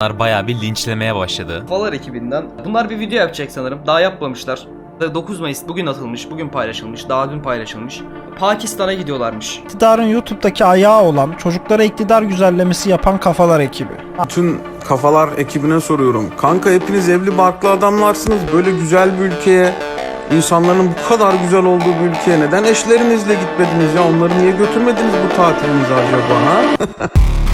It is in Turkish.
Bunlar bayağı bir linçlemeye başladı. Kafalar ekibinden. Bunlar bir video yapacak sanırım. Daha yapmamışlar. 9 Mayıs bugün atılmış, bugün paylaşılmış, daha dün paylaşılmış. Pakistan'a gidiyorlarmış. İktidarın YouTube'daki ayağı olan, çocuklara iktidar güzellemesi yapan kafalar ekibi. Bütün kafalar ekibine soruyorum. Kanka hepiniz evli barklı adamlarsınız. Böyle güzel bir ülkeye, insanların bu kadar güzel olduğu bir ülkeye neden eşlerinizle gitmediniz ya? Onları niye götürmediniz bu tatilinize acaba ha?